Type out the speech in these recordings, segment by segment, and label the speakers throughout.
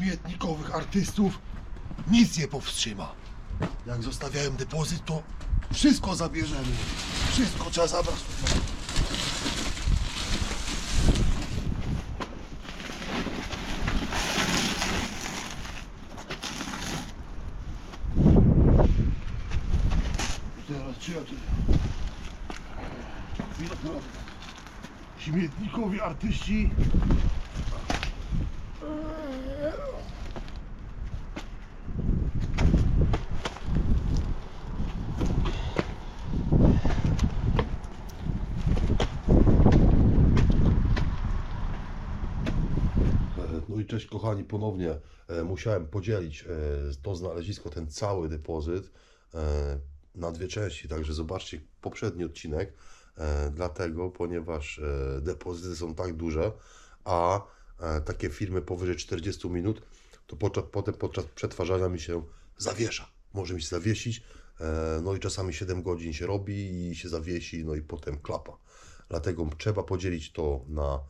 Speaker 1: śmietnikowych artystów nic nie powstrzyma. Jak zostawiałem depozyt, to wszystko zabierzemy. Wszystko trzeba zabrać. Teraz czy ja tu... Śmietnikowi artyści E, No i cześć kochani, ponownie e, musiałem podzielić e, to znalezisko, ten cały depozyt e, na dwie części, także zobaczcie poprzedni odcinek, dlatego, ponieważ depozyty są tak duże, a takie filmy powyżej 40 minut, to podczas, potem podczas przetwarzania mi się zawiesza, może mi się zawiesić, no i czasami 7 godzin się robi i się zawiesi, no i potem klapa. Dlatego trzeba podzielić to na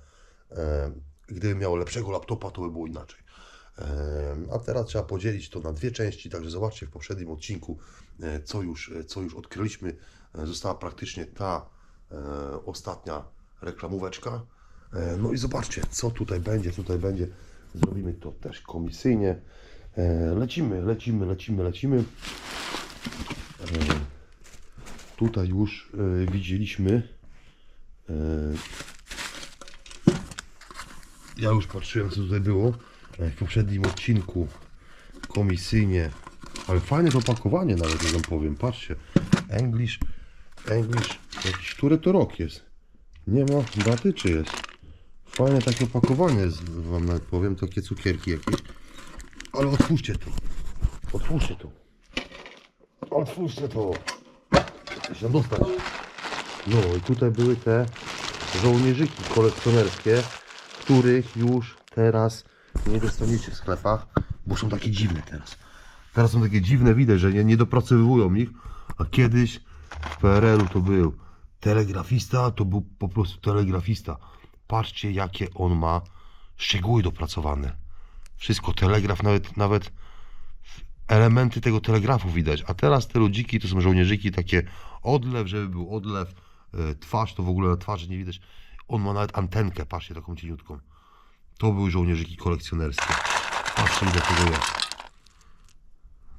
Speaker 1: Gdybym miał lepszego laptopa, to by było inaczej. A teraz trzeba podzielić to na dwie części, także zobaczcie w poprzednim odcinku, e, co już, e, co już odkryliśmy. E, Została praktycznie ta ostatnia reklamóweczka. No i zobaczcie, co tutaj będzie, tutaj będzie. Zrobimy to też komisyjnie. Lecimy, lecimy, lecimy, lecimy. Tutaj już widzieliśmy ja już patrzyłem, co tutaj było e, w poprzednim odcinku komisyjnie, ale fajne to opakowanie nawet, że wam powiem, patrzcie, English, English, jakiś, który to rok jest, nie ma daty, czy jest, fajne takie opakowanie wam nawet powiem, takie cukierki jakieś, ale otwórzcie to, otwórzcie to, otwórzcie to, się dostać, no i tutaj były te żołnierzyki kolekcjonerskie, których już teraz nie dostaniecie w sklepach, bo są takie dziwne teraz. Teraz są takie dziwne, widać, że nie, nie dopracowywują ich, a kiedyś w PRL-u to był telegrafista, to był po prostu telegrafista. Patrzcie, jakie on ma szczegóły dopracowane. Wszystko, telegraf, nawet, nawet elementy tego telegrafu widać. A teraz te ludziki to są żołnierzyki, takie odlew, żeby był odlew, e, twarz to w ogóle na twarzy nie widać. On ma nawet antenkę, patrzcie, taką cieniutką. To były żołnierzyki kolekcjonerskie. Patrzcie, ile tego jest.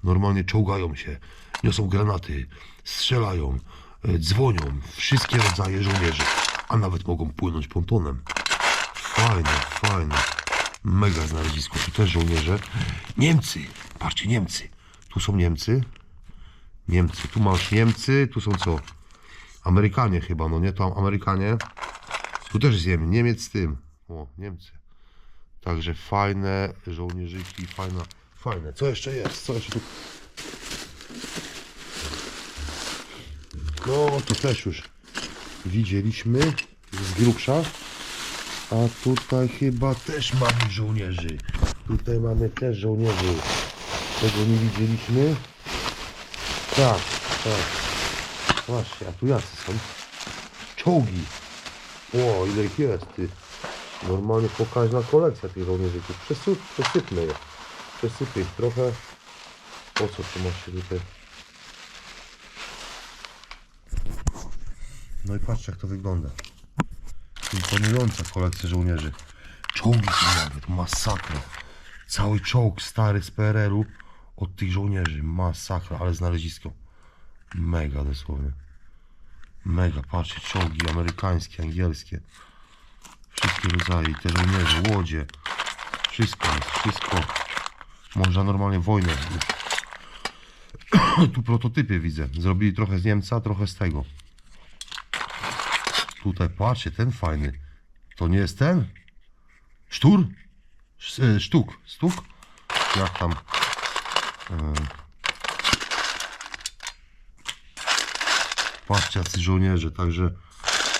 Speaker 1: Normalnie czołgają się, niosą granaty, strzelają, e, dzwonią. Wszystkie rodzaje żołnierzy, a nawet mogą płynąć pontonem. Fajne, fajne. Mega znalezisko. Tu też żołnierze. Niemcy. Patrzcie, Niemcy. Tu są Niemcy. Niemcy. Tu masz Niemcy. Tu są co? Amerykanie chyba, no nie? To Amerykanie. Tu też Niemiec. Niemiec z tym. O, Niemcy. Także fajne żołnierzyki, fajna, fajne. Co jeszcze jest? Co jeszcze tu? No, to też już widzieliśmy z grubsza. A tutaj chyba też mamy żołnierzy. Tutaj mamy też żołnierzy. Tego nie widzieliśmy. Tak, tak. Właśnie, a tu jacy są? Czołgi. O, ile ich jest, ty. Normalnie pokaźna kolekcja tych żołnierzyków. Przesyp, przesypmy je. Przesypmy ich trochę. Po co tu masz się tutaj? No i patrzcie jak to wygląda. Imponująca kolekcja żołnierzy. Czołgi są nawet, masakra. Cały czołg stary z PRL-u od tych żołnierzy. Masakra, ale znalezisko. Mega dosłownie. Mega, patrzcie, czołgi amerykańskie, angielskie. Wszystkie rodzaje, te żołnierze, łodzie. Wszystko jest, wszystko. Można normalnie wojnę. tu prototypy widzę. Zrobili trochę z Niemca, trochę z tego. Tutaj patrzcie, ten fajny. To nie jest ten? Sztur? Sz- e, Sztuk. Stuk? Jak tam? E... Patrzcie, żołnierze. Także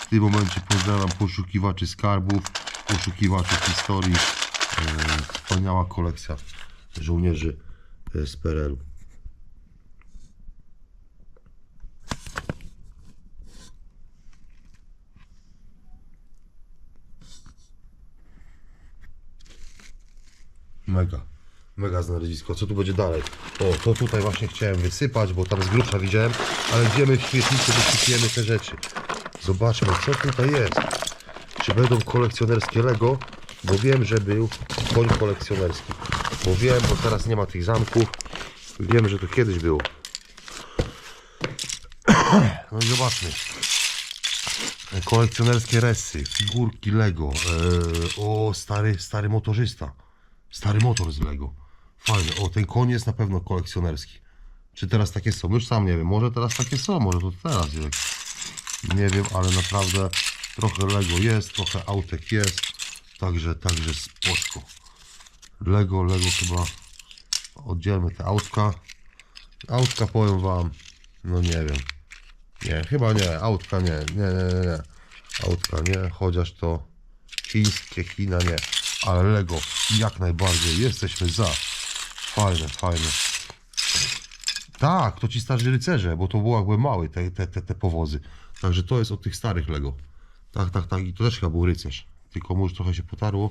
Speaker 1: w tym momencie pozdrawiam poszukiwaczy skarbów, poszukiwaczy historii. E... Wspaniała kolekcja żołnierzy e, z PRL-u. Mega. Mega znalezisko. Co tu będzie dalej? O, to tutaj właśnie chciałem wysypać, bo tam z grubsza widziałem, ale gdzie my w śmietniku wysypiemy te rzeczy? Zobaczmy, co tutaj jest. Czy będą kolekcjonerskie Lego? Bo wiem, że był koń kolekcjonerski. Bo wiem, bo teraz nie ma tych zamków. Wiem, że to kiedyś było. No i zobaczmy. Kolekcjonerskie resy, figurki Lego. Eee, o, stary, stary motorzysta. Stary motor z Lego. Fajny. O, ten koń jest na pewno kolekcjonerski. Czy teraz takie są? Już sam nie wiem. Może teraz takie są, może to teraz jest. Nie wiem, ale naprawdę trochę Lego jest, trochę autek jest. Także, także spoczko. Lego, Lego chyba oddzielmy te autka. Autka powiem wam, no nie wiem. Nie, chyba nie, autka nie, nie, nie, nie, nie. Autka nie, chociaż to chińskie, China nie, ale Lego jak najbardziej, jesteśmy za. Fajne, fajne. Tak, to ci starzy rycerze, bo to było jakby mały, te, te, te, te powozy. Także to jest od tych starych Lego. Tak, tak, tak, i to też chyba był rycerz. Tylko mu już trochę się potarło.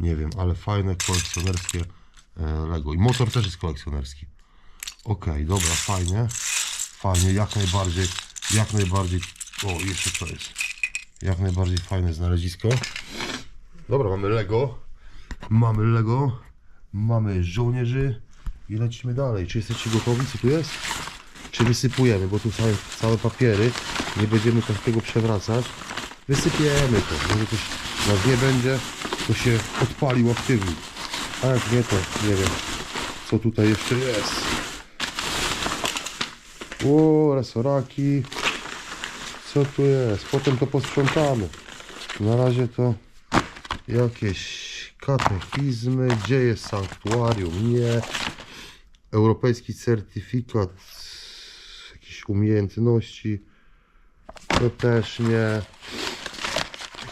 Speaker 1: Nie wiem, ale fajne, kolekcjonerskie e, Lego. I motor też jest kolekcjonerski. Okej, dobra, fajnie. Fajnie, jak najbardziej, jak najbardziej. O, jeszcze to jest. Jak najbardziej fajne znalezisko. Dobra, mamy Lego. Mamy Lego. Mamy żołnierzy. I lecimy dalej. Czy jesteście gotowi? Co tu jest? Czy wysypujemy? Bo tu całe, całe papiery. Nie będziemy tak tego przewracać. Wysypiemy to. Może coś nas nie będzie, to się odpalił aktywnik. A jak nie, to nie wiem, co tutaj jeszcze jest. O, resoraki. Co tu jest? Potem to posprzątamy. Na razie to jakieś katechizmy. Gdzie jest sanktuarium? Nie. Europejski certyfikat jakichś umiejętności. To też nie.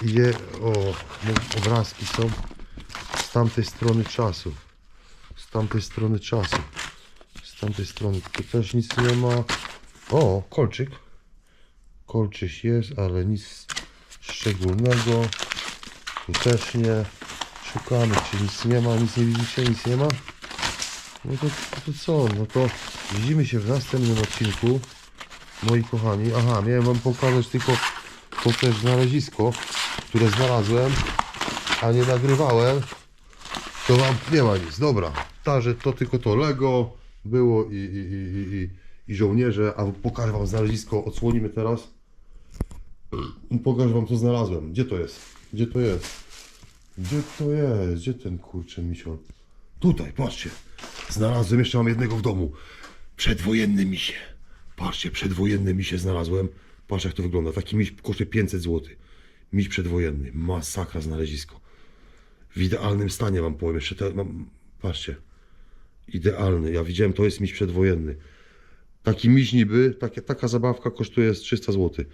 Speaker 1: Je, o, obrazki są z tamtej strony czasu. Z tamtej strony czasu. Z tamtej strony. Tu też nic nie ma. O, kolczyk. Kolczyk jest, ale nic szczególnego. Tu też nie. Szukamy, czy nic nie ma. Nic nie widzicie? Nic nie ma? No to, to co? No to widzimy się w następnym odcinku. Moi kochani. Aha, miałem wam pokazać tylko to też znalezisko, które znalazłem, a nie nagrywałem. To wam nie ma nic. Dobra. Także to tylko to Lego było i, i, i, i, i, żołnierze. A pokażę wam znalezisko. Odsłonimy teraz. Pokażę wam co znalazłem. Gdzie to jest? Gdzie to jest? Gdzie to jest? Gdzie ten kurczę misiol? Tutaj, patrzcie. Znalazłem, jeszcze mam jednego w domu. Przedwojenny misie. Patrzcie, przedwojenny misie znalazłem. Patrz jak to wygląda. Taki miś kosztuje 500 zł. Miś przedwojenny. Masakra znalezisko. W idealnym stanie wam powiem. Jeszcze te, mam, patrzcie. Idealny. Ja widziałem, to jest miś przedwojenny. Taki miś niby, taka zabawka kosztuje z 300 zł.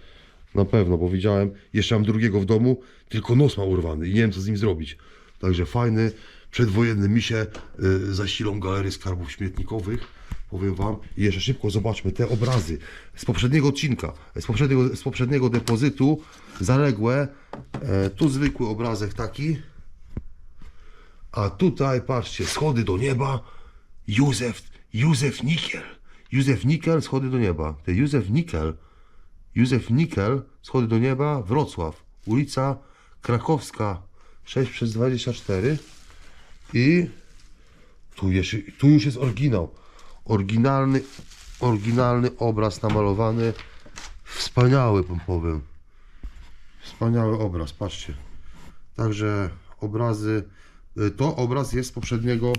Speaker 1: Na pewno, bo widziałem, jeszcze mam drugiego w domu, tylko nos ma urwany i nie wiem co z nim zrobić. Także fajny, przedwojenny misie y, zasilą galerii skarbów śmietnikowych. Powiem wam. I jeszcze szybko zobaczmy te obrazy z poprzedniego odcinka, z poprzedniego, z poprzedniego depozytu, zaległe. E, tu zwykły obrazek taki. A tutaj, patrzcie, schody do nieba. Józef, Józef Nikiel. Józef Nikel, schody do nieba. Ten Józef Nikel, Józef Nikel, schody do nieba, Wrocław. Ulica Krakowska 6 przez 24. I tu, jeszcze, tu już jest oryginał. Oryginalny, oryginalny obraz namalowany. Wspaniały, powiem. Wspaniały obraz, patrzcie. Także obrazy. y, To obraz jest z poprzedniego,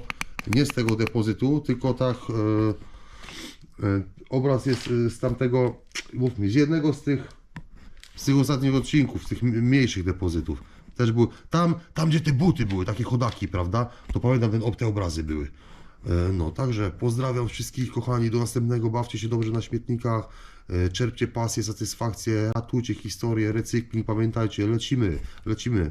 Speaker 1: nie z tego depozytu, tylko tak. Obraz jest y, z tamtego, mów mi, z jednego z tych, z tych ostatnich odcinków, z tych mniejszych depozytów. Też był, tam, tam gdzie te buty były, takie chodaki, prawda? To pamiętam, ten, te obrazy były. E, No, także pozdrawiam wszystkich kochani, do następnego, bawcie się dobrze na śmietnikach, e, czerpcie pasję, satysfakcję, ratujcie historię, recykling, pamiętajcie, lecimy, lecimy.